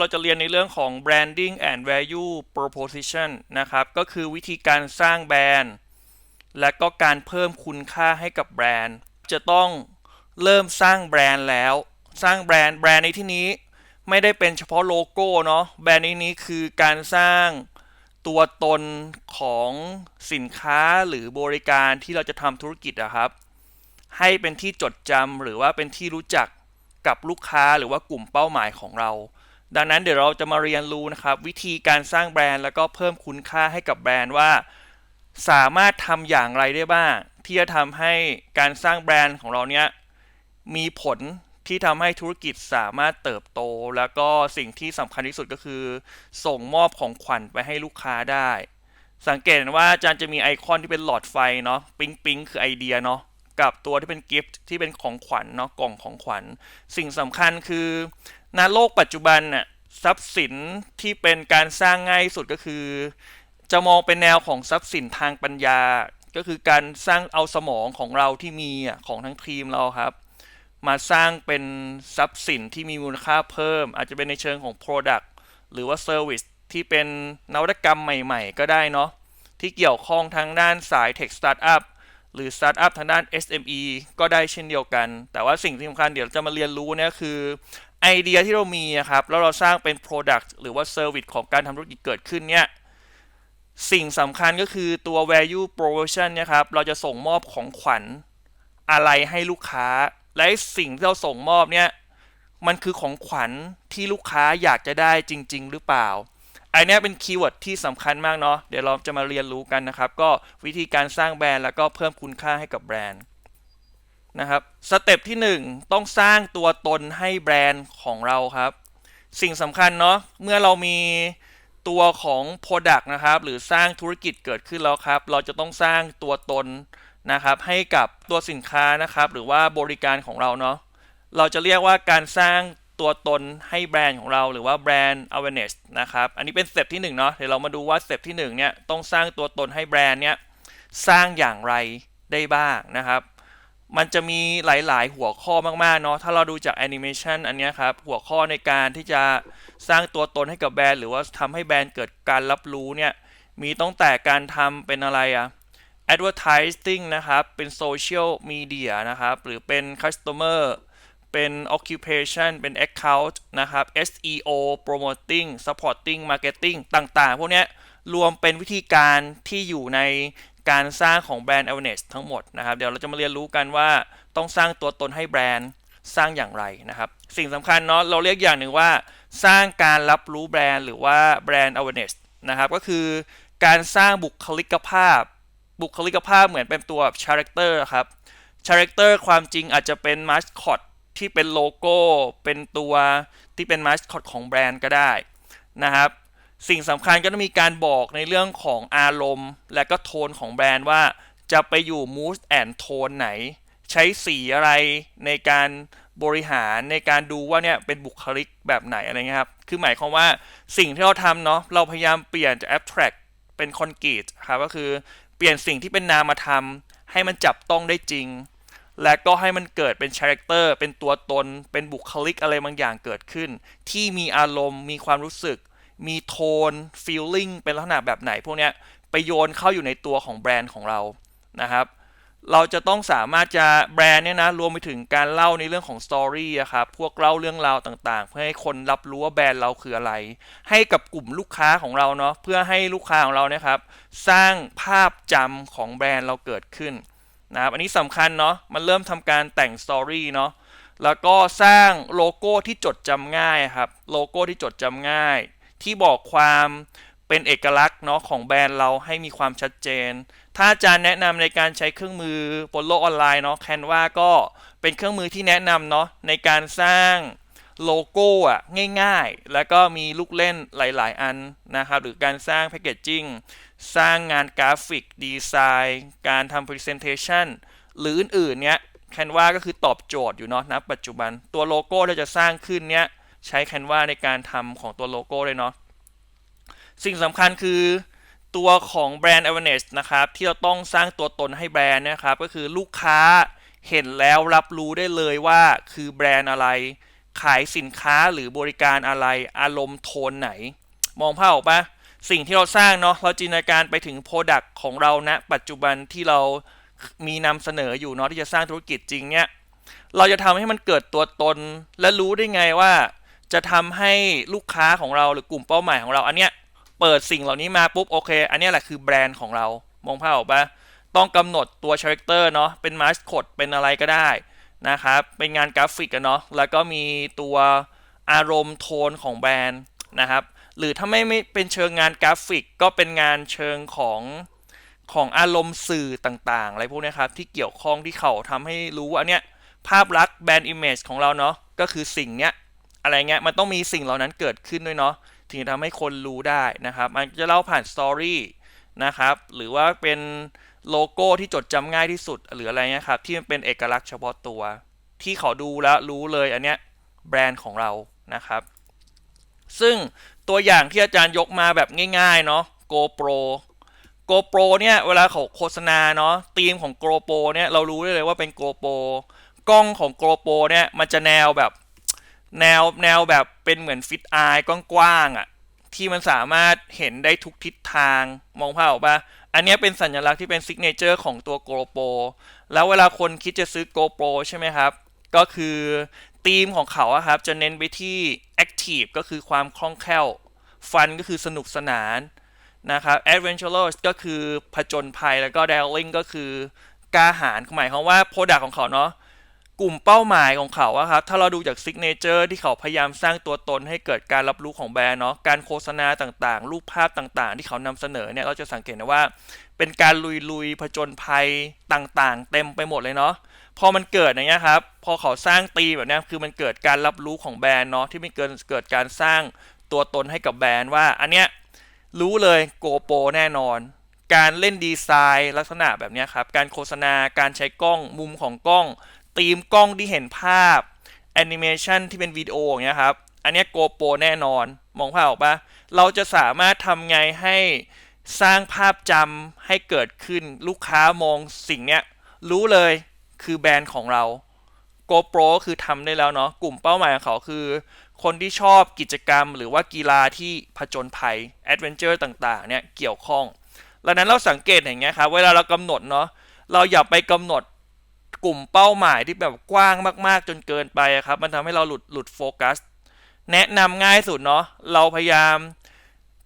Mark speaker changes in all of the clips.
Speaker 1: เราจะเรียนในเรื่องของ branding and value proposition นะครับ ก็คือวิธีการสร้างแบรนด์ และก็การเพิ่มคุณค่าให้กับแบรนด์ จะต้องเริ่มสร้างแบรนด์แล้ว สร้างแบรนด์แบรนด์ในที่นี้ไม่ได้เป็นเฉพาะโลโก้เนาะแบรนด์ในนี้คือการสร้างตัวตนของสินค้าหรือบริการที่เราจะทำธุรกิจนะครับ ให้เป็นที่จดจำหรือว่าเป็นที่รู้จักกับลูกค้าหรือว่ากลุ่มเป้าหมายของเรา ดังนั้นเดี๋ยวเราจะมาเรียนรู้นะครับ วิธีการสร้างแบรนด์แล้วก็เพิ่มคุณค่าให้กับแบรนด์ว่า สามารถทำอย่างไรได้บ้าง ที่จะทำให้การสร้างแบรนด์ของเราเนี้ยมีผลที่ทำให้ธุรกิจสามารถเติบโต แล้วก็สิ่งที่สำคัญที่สุดก็คือ ส่งมอบของขวัญไปให้ลูกค้าได้ สังเกตว่าอาจารย์จะมีไอคอนที่เป็นหลอดไฟเนาะปิ๊งปิ๊งคือไอเดียเนาะกับตัวที่เป็นกิฟต์ที่เป็นของขวัญเนาะกล่องของขวัญ สิ่งสำคัญคือในโลกปัจจุบันน่ะ ทรัพย์สินที่เป็นการสร้างง่ายสุดก็คือ จะมองเป็นแนวของทรัพย์สินทางปัญญา ก็คือการสร้างเอาสมองของเราที่มีของทั้งทีมเราครับ มาสร้างเป็นทรัพย์สินที่มีมูลค่าเพิ่ม อาจจะเป็นในเชิงของ Product หรือว่า Service ที่เป็นนวัตกรรมใหม่ๆ ก็ได้เนาะที่เกี่ยวข้องทางด้านสาย Tech Startup หรือ Startup ทางด้าน SME ก็ได้เช่นเดียวกัน แต่ว่าสิ่งที่สำคัญเดี๋ยวจะมาเรียนรู้เนี่ยคือ ไอเดียที่เรามีอะครับแล้วเราสร้างเป็น Product หรือว่า Service ของการทำธุรกิจเกิดขึ้นเนี่ยสิ่งสำคัญก็คือตัว value proposition เนี่ยครับเราจะส่งมอบของขวัญอะไรให้ลูกค้า และสิ่งที่เราส่งมอบเนี่ยมันคือของขวัญที่ลูกค้าอยากจะได้จริง ๆ หรือเปล่าอันนี้เป็นคีย์เวิร์ดที่สำคัญมากเนาะเดี๋ยวเราจะมาเรียนรู้กันนะครับ ก็วิธีการสร้างแบรนด์แล้วก็เพิ่มคุณค่าให้กับแบรนด์ นะครับสเต็ปที่ 1 ต้องสร้างตัวตนให้แบรนด์ของเราครับ สิ่งสำคัญเนาะเมื่อเรามีตัวของ Product นะครับ หรือสร้างธุรกิจเกิดขึ้นแล้วครับ เราจะต้องสร้างตัวตนนะครับให้กับตัวสินค้านะครับ หรือว่าบริการของเราเนาะเราจะเรียกว่าการสร้างตัวตนให้แบรนด์ของเราหรือว่าแบรนด์ awareness นะครับ อันนี้เป็นสเต็ปที่1เนาะเดี๋ยวเรามาดูว่าสเต็ปที่1เนี่ยต้องสร้างตัวตนให้แบรนด์เนี่ยสร้างอย่างไรได้บ้างนะครับ มันจะมีหลาย ๆ หัวข้อมากๆเนาะถ้าเราดูจากแอนิเมชันอันนี้ครับ หัวข้อในการที่จะสร้างตัวตนให้กับแบรนด์หรือว่าทำให้แบรนด์เกิดการรับรู้เนี่ย มีตั้งแต่การทำเป็นอะไรอะ advertising นะครับ เป็น social media นะครับ หรือเป็น customer เป็น occupation เป็น account นะครับ SEO promoting supporting marketing ต่าง ๆ พวกนี้รวมเป็นวิธีการที่อยู่ใน การสร้างของแบรนด์ awareness ทั้งหมดนะครับ เดี๋ยวเราจะมาเรียนรู้กันว่าต้องสร้างตัวตนให้แบรนด์สร้างอย่างไรนะครับ สิ่งสำคัญเนาะเราเรียกอย่างหนึ่งว่า สร้างการรับรู้แบรนด์หรือว่าแบรนด์ awareness นะครับ ก็คือการสร้างบุคลิกภาพ บุคลิกภาพเหมือนเป็นตัว character ครับ character ความจริงอาจจะเป็น mascot ที่เป็นโลโก้ เป็นตัวที่เป็น mascot ของแบรนด์ก็ได้นะครับ สิ่งสำคัญก็ต้องมีการบอกในเรื่องของอารมณ์ และก็โทนของแบรนด์ว่า จะไปอยู่ mood and tone ไหน ใช้สีอะไรในการบริหารในการดูว่าเนี่ยเป็นบุคลิกแบบไหนอะไรเงี้ยครับ คือหมายความว่าสิ่งที่เราทำเนาะเราพยายามเปลี่ยนจาก abstract เป็น concrete ครับก็คือเปลี่ยนสิ่งที่เป็นนามธรรมให้มันจับต้องได้จริง และก็ให้มันเกิดเป็น character เป็นตัวตน เป็นบุคลิกอะไรบางอย่างเกิดขึ้น ที่มีอารมณ์ มีความรู้สึก มีโทน feeling เป็นลักษณะแบบไหนพวกเนี้ยไปโยนเข้าอยู่ในตัวของแบรนด์ของเรานะครับเราจะต้องสามารถจะแบรนด์เนี่ยนะรวมไปถึงการเล่าในเรื่องของสตอรี่อะครับพวกเล่าเรื่องราวต่างๆ เพื่อให้คนรับรู้ว่าแบรนด์เราคืออะไร ให้กับกลุ่มลูกค้าของเราเนาะเพื่อให้ลูกค้าของเราเนี่ยครับ สร้างภาพจำของแบรนด์เราเกิดขึ้นนะครับอันนี้สำคัญเนาะมันเริ่มทำการแต่งสตอรี่เนาะแล้วก็สร้างโลโก้ที่จดจำง่ายครับโลโก้ที่จดจำง่าย ที่บอกความเป็นเอกลักษณ์เนาะของแบรนด์เราให้มีความชัดเจน ถ้าอาจารย์แนะนำในการใช้เครื่องมือบนโลกออนไลน์เนาะแคนวาก็เป็นเครื่องมือที่แนะนำเนาะในการสร้างโลโก้อะง่ายๆ แล้วก็มีลูกเล่นหลาย ๆ อันนะครับ หรือการสร้างแพคเกจจิ้งสร้างงานกราฟิกดีไซน์ การทำ Presentation หรืออื่นๆ เนี้ยแคนวาก็คือตอบโจทย์อยู่เนาะนะปัจจุบันตัวโลโก้ที่จะสร้างขึ้นเนี้ยใช้แคนวาในการทำของตัวโลโก้เลยเนาะ สิ่งสำคัญคือตัวของแบรนด์ awareness นะครับที่เราต้องสร้างตัวตนให้แบรนด์นะครับก็คือลูกค้าเห็นแล้วรับรู้ได้เลยว่าคือแบรนด์อะไร ขายสินค้าหรือบริการอะไรอารมณ์โทนไหน มองภาพออกปะสิ่งที่เราสร้างเนาะเราจินตนาการไปถึงโปรดักต์ของเราณนะปัจจุบันที่เรามีนำเสนออยู่เนาะที่จะสร้างธุรกิจจริงเนี่ยเราจะทำให้มันเกิดตัวตน และรู้ได้ไงว่า จะทำให้ลูกค้าของเราหรือกลุ่มเป้าหมายของเราอันเนี้ย เปิดสิ่งเหล่านี้มาปุ๊บโอเค อันนี้แหละคือแบรนด์ของเรา มองภาพออกปะต้องกำหนดตัวคาแรคเตอร์เนาะ เป็นมาสคอตเป็นอะไรก็ได้นะครับ เป็นงานกราฟิกกันเนาะ แล้วก็มีตัวอารมณ์โทนของแบรนด์นะครับ หรือถ้าไม่ไม่เป็นเชิงงานกราฟิก ก็เป็นงานเชิงของของอารมณ์สื่อต่างๆ อะไรพวกนี้ครับ ที่เกี่ยวข้องที่เขาทำให้รู้ว่าเนี่ยภาพลักษณ์แบรนด์อิมเมจของเราเนาะ ก็คือสิ่งเนี้ยอะไรเงี้ย มันต้องมีสิ่งเหล่านั้นเกิดขึ้นด้วยเนาะ ถึงทำให้คนรู้ได้นะครับมันจะเล่าผ่านสตอรี่นะครับหรือว่าเป็นโลโก้ที่จดจำง่ายที่สุดหรืออะไรเงี้ยครับที่มันเป็นเอกลักษณ์เฉพาะตัว ที่เขาดูแล้วรู้เลยอันเนี้ยแบรนด์ของเรานะครับ ซึ่งตัวอย่างที่อาจารย์ยกมาแบบง่ายๆเนาะ GoPro GoPro เนี่ยเวลาเขาโฆษณาเนาะธีมของ GoPro เนี่ยเรารู้ได้เลยว่าเป็น GoPro กล้องของ GoPro เนี่ยมันจะแนวแบบ แนวแนวแบบเป็นเหมือนฟิตอายกว้างๆอะ่ะที่มันสามารถเห็นได้ทุกทิศทางมองภาพออกปะอันนี้เป็นสัญลักษณ์ที่เป็นซิกเนเจอร์ของตัว GoPro แล้วเวลาคนคิดจะซื้อ GoPro ใช่ไหมครับ ก็คือธีมของเขาครับจะเน้นไปที่ Active ก็คือความคล่องแคล่ว Fun ก็คือสนุกสนานนะครับ Adventurous ก็คือผจญภัยแล้วก็ Daring ก็คือกล้าหาญหมายความว่า Product ของเขาเนาะ กลุ่มเป้าหมายของเขาอะครับ ถ้าเราดูจากซิกเนเจอร์ที่เขาพยายามสร้างตัวตนให้เกิดการรับรู้ของแบรนด์เนาะ การโฆษณาต่างๆ รูปภาพต่างๆ ที่เขานำเสนอเนี่ย เราจะสังเกตนะว่า เป็นการลุยๆ ผจญภัยต่างๆ เต็มไปหมดเลยเนาะ พอมันเกิดอย่างเงี้ยครับ พอเขาสร้างตีแบบนี้คือมันเกิดการรับรู้ของแบรนด์เนาะ ที่มันเกิดเกิดการสร้างตัวตนให้กับแบรนด์ว่า อันเนี้ยรู้เลยโกโปรแน่นอนการเล่นดีไซน์ลักษณะแบบนี้ครับ การโฆษณา การใช้กล้อง มุมของกล้อง ธีมกล้องที่เห็นภาพแอนิเมชันที่เป็นวิดีโออย่างเงี้ยครับ อันนี้โกโปรแน่นอน มองภาพออกปะเราจะสามารถทำไงให้สร้างภาพจำให้เกิดขึ้นลูกค้ามองสิ่งเนี้ย รู้เลยคือแบรนด์ของเรา GoPro คือทำได้แล้วเนาะกลุ่มเป้าหมายของเขาคือ คนที่ชอบกิจกรรม หรือว่ากีฬาที่ผจญภัยแอดเวนเจอร์ต่างๆเนี่ยเกี่ยวข้องดังนั้นเราสังเกตอย่างเงี้ยครับเวลาเรากำหนดเนาะเราอย่าไปกำหนด กลุ่มเป้าหมายที่แบบกว้างมาก ๆ จนเกินไปครับ มันทำให้เราหลุดหลุดโฟกัส แนะนำง่ายสุดเนาะเราพยายาม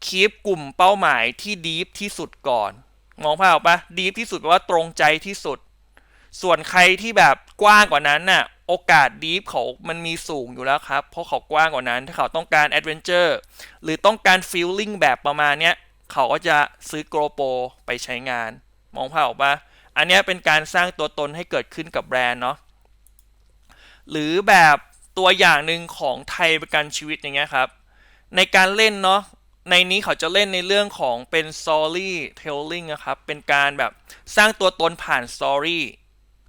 Speaker 1: คีปกลุ่มเป้าหมายที่ดีฟที่สุดก่อน มองภาพออกปะดีฟที่สุดแปลว่าตรงใจที่สุด ส่วนใครที่แบบกว้างกว่านั้นน่ะโอกาสดีฟเขามันมีสูงอยู่แล้วครับ เพราะเขากว้างกว่านั้น ถ้าเขาต้องการแอดเวนเจอร์หรือต้องการฟีลลิ่งแบบประมาณเนี้ย เขาก็จะซื้อโกลโปไปใช้งาน มองภาพออกปะ อันนี้เป็นการสร้างตัวตนให้เกิดขึ้นกับแบรนด์เนาะหรือแบบตัวอย่างหนึ่งของไทยประกันชีวิตอย่างเงี้ยครับ ในการเล่นเนาะในนี้เขาจะเล่นในเรื่องของเป็น story telling นะครับ เป็นการแบบสร้างตัวตนผ่าน story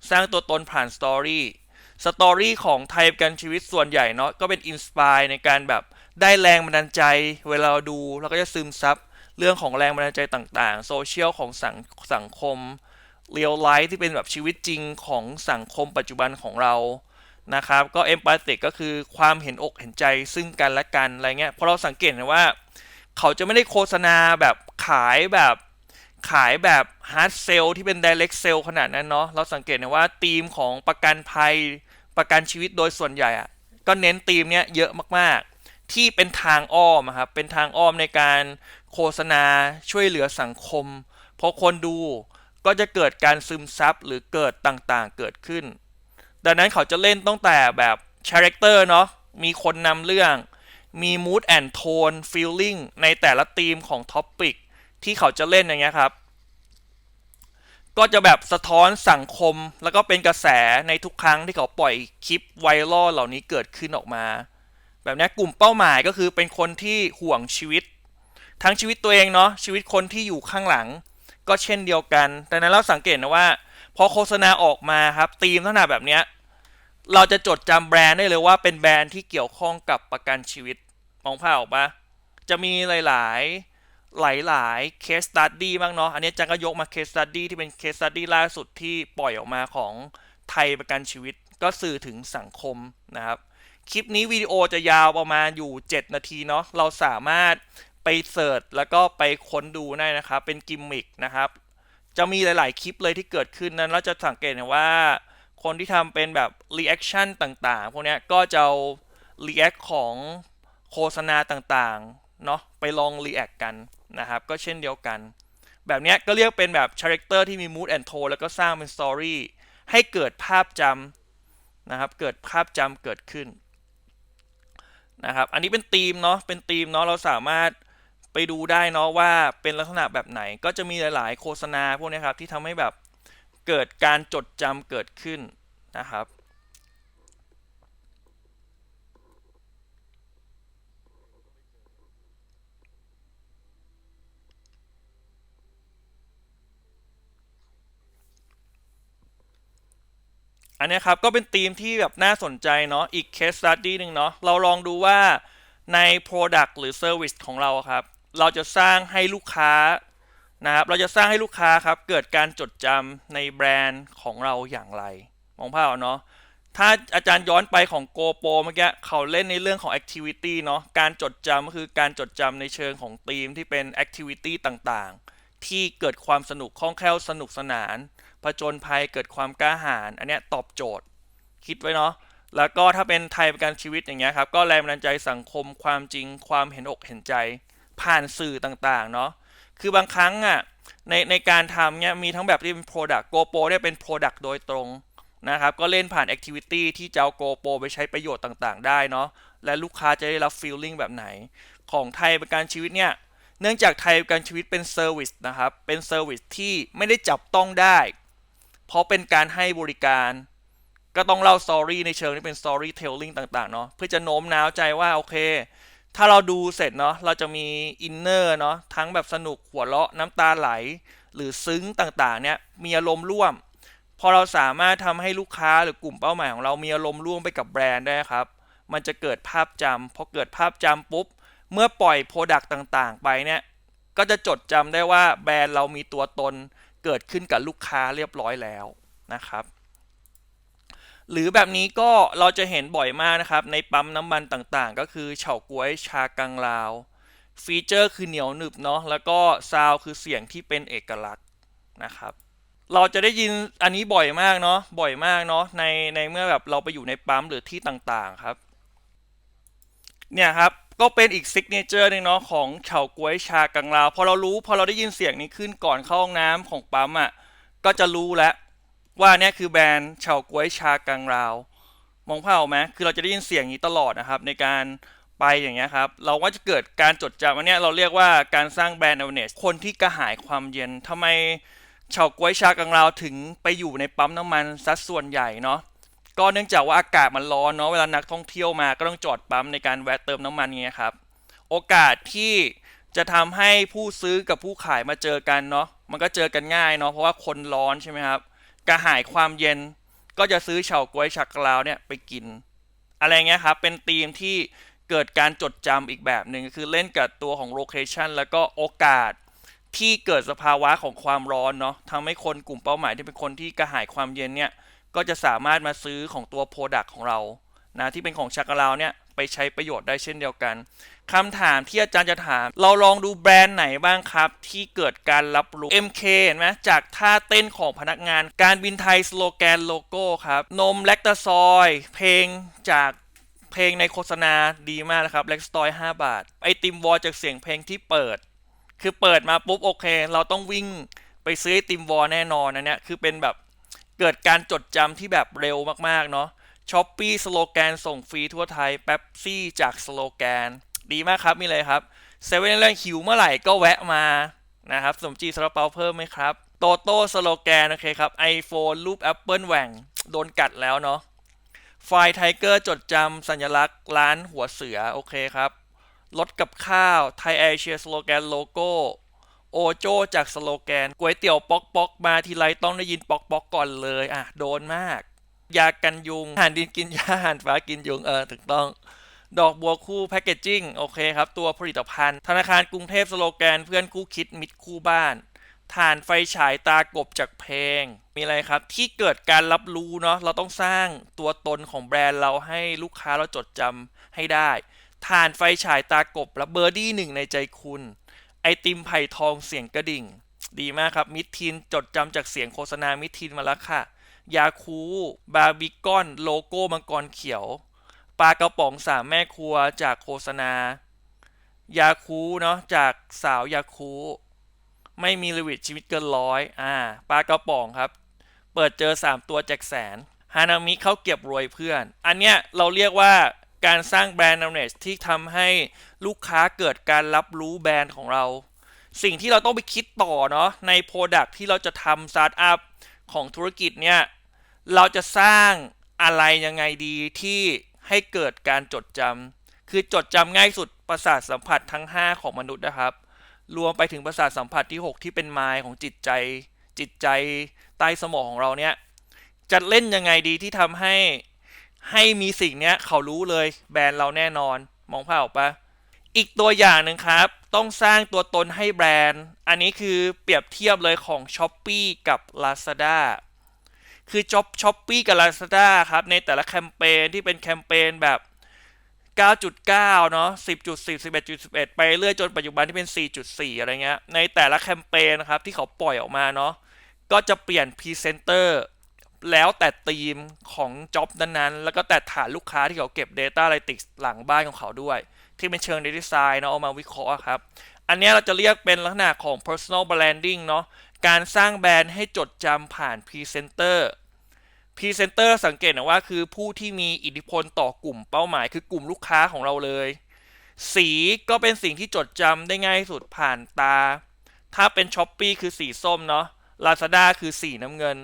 Speaker 1: สร้างตัวตนผ่าน story story ของไทยประกันชีวิตส่วนใหญ่เนาะก็เป็น inspire ในการแบบได้แรงบันดาลใจ เวลาเราดูแล้วก็จะซึมซับเรื่องของแรงบันดาลใจต่างๆ โซเชียลของสังสังคม เรียลไลฟ์ที่เป็นแบบชีวิตจริงของสังคมปัจจุบันของเรานะครับ ก็เอมพัตติกก็คือความเห็นอกเห็นใจซึ่งกันและกันอะไรเงี้ยเพราะเราสังเกตนะว่า เขาจะไม่ได้โฆษณาแบบขายแบบขายแบบฮาร์ดเซลที่เป็น direct sell ขนาดนั้นเนาะเราสังเกตนะว่าธีมของประกันภัยประกันชีวิตโดยส่วนใหญ่อะก็เน้นธีมเนี้ยเยอะมากๆ ที่เป็นทางอ้อมครับเป็นทางอ้อมในการโฆษณาช่วยเหลือสังคม เพราะคนดู ก็จะเกิดการซึมซับหรือเกิดต่างๆเกิดขึ้น ดังนั้นเขาจะเล่นตั้งแต่แบบคาแรคเตอร์เนาะมีคนนำเรื่อง มี mood and tone feeling ในแต่ละธีมของท็อปิกที่เขาจะเล่นอย่างเงี้ยครับ ก็จะแบบสะท้อนสังคมแล้วก็เป็นกระแสในทุกครั้งที่เขาปล่อยคลิปไวรัลเหล่านี้เกิดขึ้นออกมา แบบนี้กลุ่มเป้าหมายก็คือเป็นคนที่ห่วงชีวิต ทั้งชีวิตตัวเองเนาะชีวิตคนที่อยู่ข้างหลัง ก็เช่นเดียวกัน แต่นั้นเราสังเกตนะว่า พอโฆษณาออกมาครับธีมลักษณะแบบนี้เราจะจดจำแบรนด์ได้เลยว่าเป็นแบรนด์ที่เกี่ยวข้องกับประกันชีวิตมองภาพออกปะจะมีหลาย ๆหลายๆ case study บ้างเนาะ อันนี้จังก็ยกมา case study ที่เป็น case study ล่าสุดที่ปล่อยออกมาของไทยประกันชีวิต ก็สื่อถึงสังคมนะครับ คลิปนี้วิดีโอจะยาวประมาณอยู่ 7 นาทีเนาะ เราสามารถ เสิร์ชแล้วก็ไปค้นดูได้นะครับ เป็นกิมมิคนะครับ จะมีหลาย ๆ คลิปเลยที่เกิดขึ้นนั้นเราจะสังเกตเห็นว่า คนที่ทำเป็นแบบรีแอคชั่นต่าง ๆ พวกนี้ก็จะเอารีแอคของโฆษณาต่าง ๆ เนาะไปลองรีแอคกันนะครับ ก็เช่นเดียวกัน แบบนี้ก็เรียกเป็นแบบคาแรคเตอร์ที่มี mood and tone แล้วก็สร้างเป็นสตอรี่ให้เกิดภาพจำนะครับ เกิดภาพจำเกิดขึ้นนะครับ อันนี้เป็นธีมเนาะ เป็นธีมเนาะ เราสามารถ ไปดูได้เนาะว่าเป็นลักษณะแบบไหนก็จะมีหลายๆ โฆษณาพวกนี้ครับที่ทำให้แบบเกิดการจดจำเกิดขึ้นนะครับอันนี้ครับก็เป็นธีมที่แบบน่าสนใจเนาะอีก case study หนึ่งเนาะเราลองดูว่าใน product หรือ service ของเราครับ เราจะสร้างให้ลูกค้านะครับ เราจะสร้างให้ลูกค้าครับ เกิดการจดจำในแบรนด์ของเราอย่างไร มองภาพเอาเนาะ ถ้าอาจารย์ย้อนไปของ GoPro เมื่อกี้เขาเล่นในเรื่องของ activity เนาะ การจดจำก็คือการจดจำในเชิงของธีมที่เป็น activity ต่างๆ ที่เกิดความสนุกคล่องแคล่วสนุกสนานผจญภัยเกิดความกล้าหาญอันเนี้ยตอบโจทย์ คิดไว้เนาะแล้วก็ถ้าเป็นไทยประกันชีวิตอย่างเงี้ยครับ ก็แรงบันดาลใจสังคมความจริงความเห็นอกเห็นใจ ผ่านสื่อต่างๆเนาะคือบางครั้งอะในในการทำเนี้ยมีทั้งแบบที่เป็น Product GoPro เนี่ยเป็น Product โดยตรงนะครับก็เล่นผ่าน Activity ที่จะเอา GoPro ไปใช้ประโยชน์ต่างๆ ได้เนาะและลูกค้าจะได้รับ Feeling แบบไหน ของไทยประกันชีวิตเนี่ยเนื่องจากไทยประกันชีวิตเป็นเซอร์วิสนะครับเป็นเซอร์วิสที่ไม่ได้จับต้องได้ เพราะเป็นการให้บริการ ก็ต้องเล่าสตอรี่ในเชิงที่เป็นสตอรี่เทลลิงต่างๆเนาะเพื่อจะโน้มน้าวใจว่าโอเค ถ้าเราดูเสร็จเนาะเราจะมีอินเนอร์เนาะทั้งแบบสนุกหัวเราะน้ำตาไหล หรือซึ้งต่างๆเนี่ยมีอารมณ์ร่วม พอเราสามารถทำให้ลูกค้าหรือกลุ่มเป้าหมายของเรามีอารมณ์ร่วมไปกับแบรนด์ได้ครับ มันจะเกิดภาพจำพอเกิดภาพจำปุ๊บ เมื่อปล่อยโปรดักต์ต่างๆ ไปเนี่ยก็จะจดจำได้ว่าแบรนด์เรามีตัวตนเกิดขึ้นกับลูกค้าเรียบร้อยแล้วนะครับ หรือแบบนี้ก็เราจะเห็นบ่อยมากนะครับ ในปั๊มน้ำมันต่างๆ ก็คือเฉาก๊วยชากังลาว ฟีเจอร์คือเหนียวหนึบเนาะแล้วก็ซาวคือเสียงที่เป็นเอกลักษณ์นะครับ เราจะได้ยินอันนี้บ่อยมากเนาะบ่อยมากเนาะในในเมื่อแบบเราไปอยู่ในปั๊มหรือที่ต่างๆครับเนี่ยครับก็เป็นอีกซิกเนเจอร์หนึงเนาะของเฉาก๊วยชากังลาวพอเรารู้พอเราได้ยินเสียงนี้ขึ้นก่อนเข้าห้องน้ำของปั๊มอะก็จะรู้แล้ว ว่าเนี่ยคือแบรนด์เฉาก๊วยชากังราว มองภาพออกไหมคือเราจะได้ยินเสียงนี้ตลอดนะครับ ในการไปอย่างเงี้ยครับ เราก็จะเกิดการจดจำอันเนี้ยเราเรียกว่าการสร้างแบรนด์ awareness คนที่กระหายความเย็นทำไมเฉาก๊วยชากังราวถึงไปอยู่ในปั๊มน้ำมันสัดส่วนใหญ่เนาะก็เนื่องจากว่าอากาศมันร้อนเนาะเวลานักท่องเที่ยวมาก็ต้องจอดปั๊มในการแวะเติมน้ำมันเงี้ยครับ โอกาสที่จะทำให้ผู้ซื้อกับผู้ขายมาเจอกันเนาะมันก็เจอกันง่ายเนาะเพราะว่าคนร้อนใช่ไหมครับ กระหายความเย็น ก็จะซื้อเฉาก๊วยชักกลาวเนี่ยไปกิน อะไรเงี้ยครับ เป็นธีมที่เกิดการจดจำอีกแบบหนึ่งคือเล่นกับตัวของโลเคชันแล้วก็โอกาสที่เกิดสภาวะของความร้อนเนาะทำให้คนกลุ่มเป้าหมายที่เป็นคนที่กระหายความเย็นเนี่ย ก็จะสามารถมาซื้อของตัวโปรดักต์ของเรานะที่เป็นของชักกลาวเนี่ย ไปใช้ประโยชน์ได้เช่นเดียวกันคำถามที่อาจารย์จะถาม เราลองดูแบรนด์ไหนบ้างครับ ที่เกิดการรับรู้ MK เห็นไหมจากท่าเต้นของพนักงาน การบินไทยสโลแกนโลโก้ครับ นมแลคตาซอย เพลงจากเพลงในโฆษณาดีมากนะครับแลคตาซอย 5 บาท ไอติมวอลจากเสียงเพลงที่เปิด คือเปิดมาปุ๊บโอเค เราต้องวิ่งไปซื้อไอติมวอลแน่นอนนะเนี่ยคือเป็นแบบเกิดการจดจำที่แบบเร็วมากๆเนาะ ช้อปปี้สโลแกนส่งฟรีทั่วไทยแป๊บซี่จากสโลแกน ดีมากครับ มีอะไรครับเซเว่นเล่นหิวเมื่อไหร่ก็แวะมานะครับสมจีสระเปาเพิ่มไหมครับ โตโต้สโลแกน โอเคครับ iPhone รูป Apple แหว่ง โดนกัดแล้วเนาะไฟไทเกอร์จดจำสัญลักษณ์ร้านหัวเสือ โอเคครับรถกับข้าวไทยไอเชียสโลแกนโลโก้โอโจจากสโลแกนก๋วยเตี๋ยวป๊อกป๊อกมาทีไรต้องได้ยินป๊อกป๊อกก่อนเลย อะ โดนมาก ยากันยุงอาหารดินกินยาอาหารฟ้ากินยุงเออถูกต้อง ดอกบัวคู่แพคเกจจิ้งโอเคครับ ตัวผลิตภัณฑ์ ธนาคารกรุงเทพสโลแกนเพื่อนคู่คิดมิตรคู่บ้านฐานไฟฉายตากบจากเพลง มีอะไรครับ ที่เกิดการรับรู้เนาะเราต้องสร้างตัวตนของแบรนด์เราให้ลูกค้าเราจดจำให้ได้ทานไฟฉายตากบและเบอร์ดี้หนึ่งในใจคุณ ไอติมไผ่ทองเสียงกระดิ่ง ดีมากครับ มิดทินจดจำจากเสียงโฆษณามิดทินมาแล้วค่ะ ยาคูบาร์บีคอน โลโก้มังกรเขียว ปลากระป๋องสามแม่ครัวจากโฆษณา ยาคูเนาะจากสาวยาคูไม่มีลิวิตชีวิตเกินร้อยอ่าปลากระป๋องครับ เปิดเจอ 3 ตัวแจกแสน ฮานามิเขาเก็บรวยเพื่อน อันเนี้ยเราเรียกว่าการสร้างแบรนด์ awareness ที่ทำให้ลูกค้าเกิดการรับรู้แบรนด์ของเรา สิ่งที่เราต้องไปคิดต่อเนาะใน Product ที่เราจะทำสตาร์ทอัพของธุรกิจเนี่ย เราจะสร้างอะไรยังไงดีที่ให้เกิดการจดจำคือจดจำง่ายสุดประสาทสัมผัสทั้ง 5 ของมนุษย์นะครับ รวมไปถึงประสาทสัมผัสที่ 6 ที่เป็นไมล์ของจิตใจ จิตใจใต้สมองของเราเนี่ยจะเล่นยังไงดีที่ทำให้ให้มีสิ่งเนี้ยเขารู้เลยแบรนด์เราแน่นอนมองภาพออกปะอีกตัวอย่างหนึ่งครับ ต้องสร้างตัวตนให้แบรนด์ อันนี้คือเปรียบเทียบเลยของ s h อ p e e กับ Lazada คือจ็อบช้อปปี้กับ Lazada ครับ ในแต่ละแคมเปญที่เป็นแคมเปญแบบ 9.9 เนาะ10.10 11.11 ไปเรื่อยจนปัจจุบันที่เป็น 4.4 อะไรเงี้ย ในแต่ละแคมเปญนะครับที่เขาปล่อยออกมาเนาะ ก็จะเปลี่ยนพรีเซนเตอร์แล้วแต่ธีมของจ็อบนั้นๆ แล้วก็แต่ฐานลูกค้าที่เขาเก็บ Data Analytics หลังบ้านของเขาด้วย ที่เป็นเชิงดีไซน์เนาะเอามาวิเคราะห์ครับ อันนี้เราจะเรียกเป็นลักษณะของ personal branding เนาะ การสร้างแบรนด์ให้จดจำผ่านพรีเซนเตอร์ พรีเซนเตอร์สังเกตนะว่าคือผู้ที่มีอิทธิพลต่อกลุ่มเป้าหมาย คือกลุ่มลูกค้าของเราเลย สีก็เป็นสิ่งที่จดจำได้ง่ายสุดผ่านตา ถ้าเป็น s h อ p e e คือสีส้มเนาะ Lazada คือสีน้ำเงิน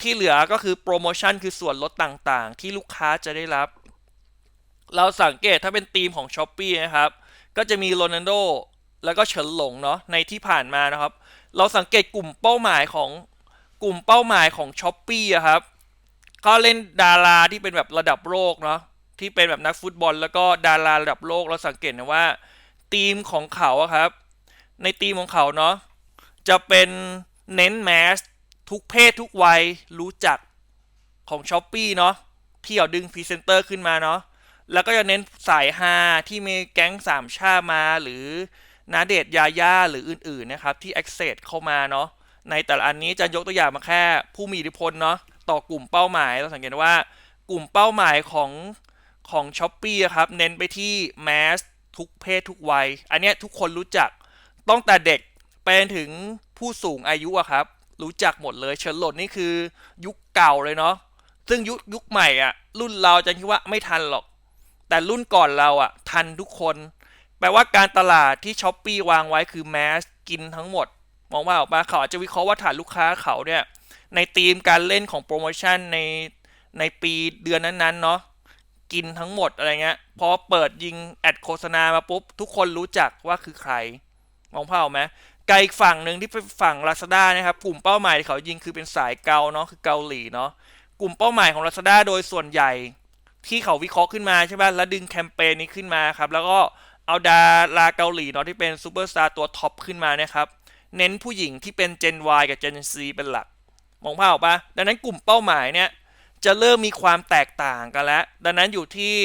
Speaker 1: ที่เหลือก็คือโปรโมชั่นคือส่วนลดต่างๆ ที่ลูกค้าจะได้รับ เราสังเกตถ้าเป็นธีมของ s h อ p e e นะครับ ก็จะมีโรนัลโดแล้วก็เฉินหลงเนาะในที่ผ่านมานะครับ เราสังเกตกลุ่มเป้าหมายของกลุ่มเป้าหมายของ s h อ p e e ครับ ก็เล่นดาราที่เป็นแบบระดับโลกเนาะที่เป็นแบบนักฟุตบอล แล้วก็ดาราระดับโลกเราสังเกตนะว่าทีมของเขาอะครับ ในทีมของเขาเนาะจะเป็นเน้นแมสทุกเพศทุกวัยรู้จักของ s h อ p e e เนาะที่เอาดึงพรีเซนเตอร์ขึ้นมาเนาะแล้วก็จะเน้นสายฮาที่มีแก๊งสามชามาหรือนาเดชยาย่าหรืออื่นๆนะครับที่ access เข้ามาเนาะในแต่ละอันนี้จะยกตัวอย่างมาแค่ผู้มีอิทธิพลเนาะ ต่อกลุ่มเป้าหมาย เราสังเกตว่ากลุ่มเป้าหมายของของช้อปปี้ครับเน้นไปที่แมสทุกเพศทุกวัย อันนี้ทุกคนรู้จักต้องแต่เด็กไปถึงผู้สูงอายุอะครับ รู้จักหมดเลยเฉินหลดนี่คือยุคเก่าเลยเนาะซึ่งยุคยุคใหม่อะรุ่นเราจะคิดว่าไม่ทันหรอก แต่รุ่นก่อนเราอะทันทุกคน แปลว่าการตลาดที่ช้อปปี้วางไว้คือแมสกินทั้งหมด มองว่าออกมาเขาอาจจะวิเคราะห์ว่าฐานลูกค้าเขาเนี่ย ในธีมการเล่นของโปรโมชั่นในในปีเดือนนั้นๆเนาะกินทั้งหมดอะไรเงี้ยพอเปิดยิงแอดโฆษณามาปุ๊บ ทุกคนรู้จักว่าคือใคร มองภาพออกไหมไกลอีกฝั่งหนึ่งที่เป็นฝั่ง Lazada นะครับกลุ่มเป้าหมายที่เขายิงคือเป็นสายเกาเนาะคือเกาหลีเนาะกลุ่มเป้าหมายของ Lazada โดยส่วนใหญ่ ที่เขาวิเคราะห์ขึ้นมาใช่ป่ะแล้วดึงแคมเปญนี้ขึ้นมาครับ แล้วก็เอาดาราเกาหลีเนาะที่เป็นซูเปอร์สตาร์ตัวท็อปขึ้นมานะครับ เน้นผู้หญิงที่เป็น Gen Y กับ Gen Z เป็นหลัก มองภาพออกปะดังนั้นกลุ่มเป้าหมายเนี่ยจะเริ่มมีความแตกต่างกันแล้ว ดังนั้นอยู่ที่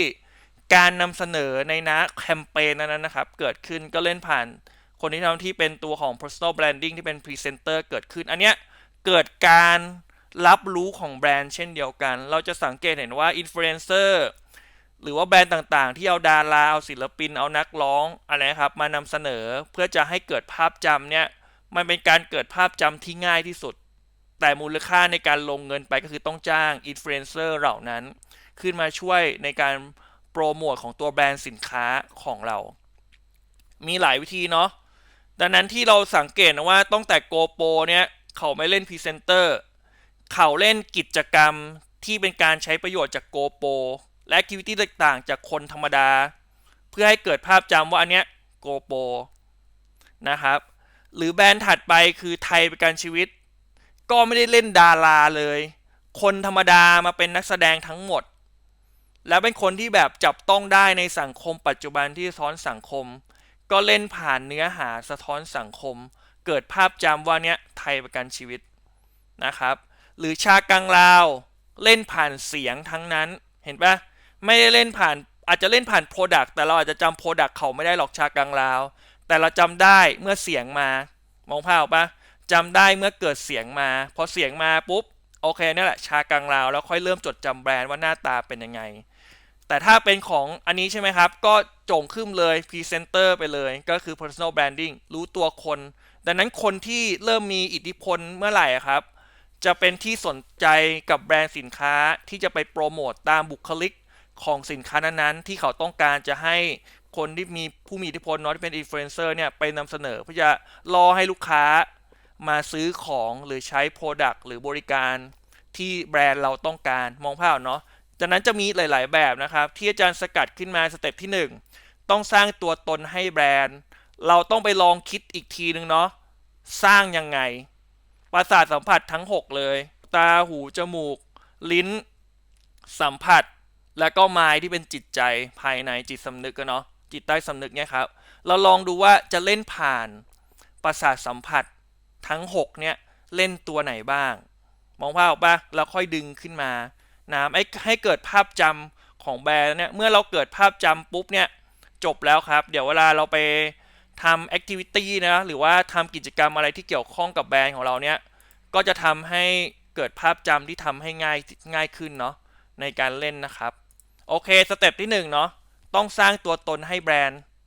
Speaker 1: การนำเสนอในนะแคมเปญนั้นนะครับ เกิดขึ้นก็เล่นผ่านคนที่ทำที่เป็นตัวของ personal branding ที่เป็น presenter เกิดขึ้น อันเนี้ยเกิดการรับรู้ของแบรนด์เช่นเดียวกัน เราจะสังเกตเห็นว่า influencer หรือว่าแบรนด์ต่างๆ ที่เอาดารา เอาศิลปิน เอานักร้องอะไรครับ มานำเสนอเพื่อจะให้เกิดภาพจำเนี่ย มันเป็นการเกิดภาพจำที่ง่ายที่สุด แต่มูลค่าในการลงเงินไปก็คือต้องจ้างอินฟลูเอนเซอร์เหล่านั้น ขึ้นมาช่วยในการโปรโมทของตัวแบรนด์สินค้าของเรา มีหลายวิธีเนาะดังนั้นที่เราสังเกตนะว่าตั้งแต่โกโปเนี่ยเขาไม่เล่นพรีเซนเตอร์เขาเล่นกิจกรรมที่เป็นการใช้ประโยชน์จากโกโปและแอคทิวิตี้ต่างๆ จากคนธรรมดา เพื่อให้เกิดภาพจำว่าอันเนี้ยโกโปนะครับ หรือแบรนด์ถัดไปคือไทยประกันชีวิต ก็ไม่ได้เล่นดาราเลย คนธรรมดามาเป็นนักแสดงทั้งหมด แล้วเป็นคนที่แบบจับต้องได้ในสังคมปัจจุบันที่สะท้อนสังคม ก็เล่นผ่านเนื้อหาสะท้อนสังคม เกิดภาพจำว่าเนี้ยไทยประกันชีวิตนะครับ หรือชากังลาวเล่นผ่านเสียงทั้งนั้นเห็นปะไม่ได้เล่นผ่านอาจจะเล่นผ่าน Product แต่เราอาจจะจำ Product เขาไม่ได้หรอกชากังลาว แต่เราจำได้เมื่อเสียงมามองภาพออกปะ จำได้เมื่อเกิดเสียงมา พอเสียงมาปุ๊บ โอเคนี่แหละชากังลาวแล้วค่อยเริ่มจดจำแบรนด์ว่าหน้าตาเป็นยังไง แต่ถ้าเป็นของอันนี้ใช่ไหมครับ ก็จงขึ้นเลยพรีเซนเตอร์ไปเลยก็คือ personal branding รู้ตัวคน ดังนั้นคนที่เริ่มมีอิทธิพลเมื่อไหร่ครับ จะเป็นที่สนใจกับแบรนด์สินค้าที่จะไปโปรโมตตามบุคลิกของสินค้านั้นๆ ที่เขาต้องการจะให้คนที่มีผู้มีอิทธิพลเนาะที่เป็นอินฟลูเอนเซอร์เนี่ยไปนำเสนอเพื่อจะล่อให้ลูกค้า มาซื้อของหรือใช้ Product หรือบริการที่แบรนด์เราต้องการมองภาพเนาะจากนั้นจะมีหลาย ๆ แบบนะครับ ที่อาจารย์สกัดขึ้นมาสเต็ปที่ 1 ต้องสร้างตัวตนให้แบรนด์ เราต้องไปลองคิดอีกทีนึงเนาะสร้างยังไง ประสาทสัมผัสทั้ง 6 เลย ตาหู จมูก ลิ้น สัมผัส แล้วก็ไม้ที่เป็นจิตใจภายในจิตสำนึกกันเนาะจิตใต้สำนึกเนี่ยครับ เราลองดูว่าจะเล่นผ่านประสาทสัมผัส ทั้ง 6 เนี่ย เล่นตัวไหนบ้าง มองภาพออกปะแล้วค่อยดึงขึ้นมานะให้ให้เกิดภาพจำของแบรนด์เนี่ย เมื่อเราเกิดภาพจำปุ๊บเนี่ย จบแล้วครับ เดี๋ยวเวลาเราไปทำแอคทิวิตี้นะ หรือว่าทำกิจกรรมอะไรที่เกี่ยวข้องกับแบรนด์ของเราเนี่ย ก็จะทำให้เกิดภาพจำที่ทำให้ง่ายง่ายขึ้นเนาะในการเล่นนะครับ โอเค สเต็ปที่1เนาะต้องสร้างตัวตนให้แบรนด์